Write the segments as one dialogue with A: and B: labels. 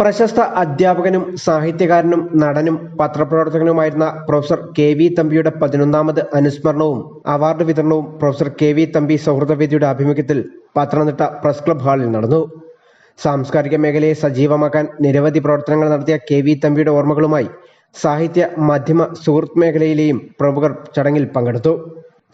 A: പ്രശസ്ത അധ്യാപകനും സാഹിത്യകാരനും നടനും പത്രപ്രവർത്തകനുമായിരുന്ന പ്രൊഫസർ കെ വി തമ്പിയുടെ പതിനൊന്നാമത് അനുസ്മരണവും അവാർഡ് വിതരണവും പ്രൊഫസർ കെ വി തമ്പി സൗഹൃദവേദിയുടെ ആഭിമുഖ്യത്തിൽ പത്തനംതിട്ട പ്രസ് ക്ലബ് ഹാളിൽ നടന്നു. സാംസ്കാരിക മേഖലയെ സജീവമാക്കാൻ നിരവധി പ്രവർത്തനങ്ങൾ നടത്തിയ കെ വി തമ്പിയുടെ ഓർമ്മകളുമായി സാഹിത്യ മാധ്യമ സുഹൃത്ത് മേഖലയിലെയും പ്രമുഖർ ചടങ്ങിൽ പങ്കെടുത്തു.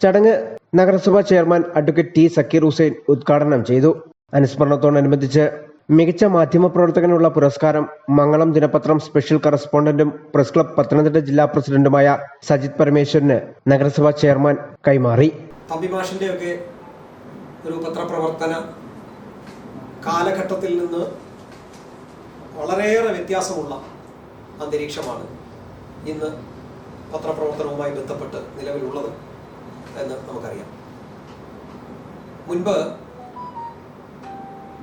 A: ചടങ്ങ് നഗരസഭാ chairman advocate T Sakkeer Hussain ഉദ്ഘാടനം ചെയ്തു. അനുസ്മരണത്തോടനുബന്ധിച്ച് മികച്ച മാധ്യമപ്രവർത്തകനുള്ള പുരസ്കാരം മംഗളം ദിനപത്രം സ്പെഷ്യൽ കറസ്പോണ്ടന്റും പ്രസ് ക്ലബ് പത്തനംതിട്ട ജില്ലാ പ്രസിഡന്റുമായ സജിത് പരമേശ്വരന് നഗരസഭാ ചെയർമാൻ കൈമാറി.
B: ഒക്കെ ഒരു പത്രപ്രവർത്തന കാലഘട്ടത്തിൽ നിന്ന് വളരെയേറെ വ്യത്യാസമുള്ള അന്തരീക്ഷമാണ് ഇന്ന് പത്രപ്രവർത്തനവുമായി ബന്ധപ്പെട്ട് നിലവിലുള്ളത് എന്ന് നമുക്കറിയാം. മുൻപ്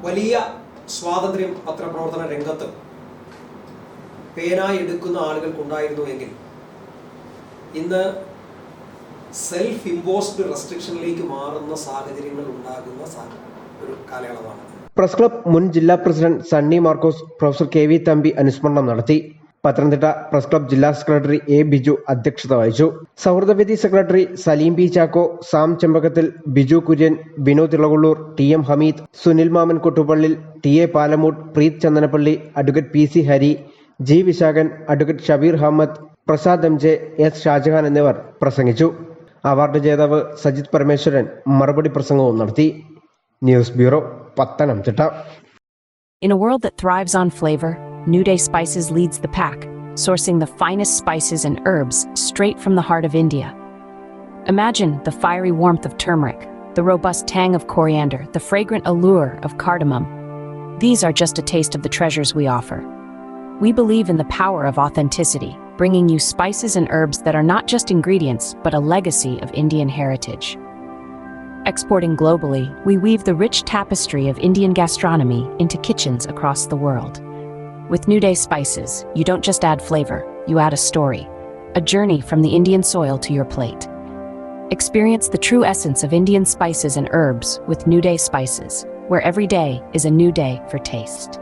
B: വലിയ സ്വാതന്ത്ര്യം പത്രപ്രവർത്തന രംഗത്ത് പേനായി എടുക്കുന്ന ആളുകൾക്കുണ്ടായിരുന്നു എങ്കിൽ ഇന്ന് സെൽഫ് ഇമ്പോസ്ഡ് റെസ്ട്രിക്ഷനിലേക്ക് മാറുന്ന സാഹചര്യങ്ങൾ ഉണ്ടാകുന്ന ഒരു കാലയളവാണ്.
A: പ്രസ് ക്ലബ് മുൻ ജില്ലാ president Sunny Markose professor K V Thampi അനുസ്മരണം നടത്തി. പത്തനംതിട്ട പ്രസ് ക്ലബ് ജില്ലാ സെക്രട്ടറി എ ബിജു അധ്യക്ഷത വഹിച്ചു. സൗഹൃദവേദി secretary Saleem P Chacko Sam Chempakathil Biju Kurian Vinod Elakullur T M Hameed Sunil Mammen Kottupallil T A Palamoodu Preeth Chandanappally advocate P C Hari G Visakhan advocate Shabeer Ahammed Prasad M J S Shajahan എന്നിവർ പ്രസംഗിച്ചു. Award ജേതാവ് സജിത് പരമേശ്വരൻ മറുപടി പ്രസംഗവും നടത്തി. News bureau Pathanamthitta.
C: In a world that thrives on flavor, New Day Spices leads the pack, sourcing the finest spices and herbs straight from the heart of India. Imagine the fiery warmth of turmeric, the robust tang of coriander, the fragrant allure of cardamom. These are just a taste of the treasures we offer. We believe in the power of authenticity, bringing you spices and herbs that are not just ingredients, but a legacy of Indian heritage. Exporting globally, we weave the rich tapestry of Indian gastronomy into kitchens across the world. With New Day spices, you don't just add flavor, you add a story, a journey from the Indian soil to your plate. Experience the true essence of Indian spices and herbs with New Day spices, where every day is a new day for taste.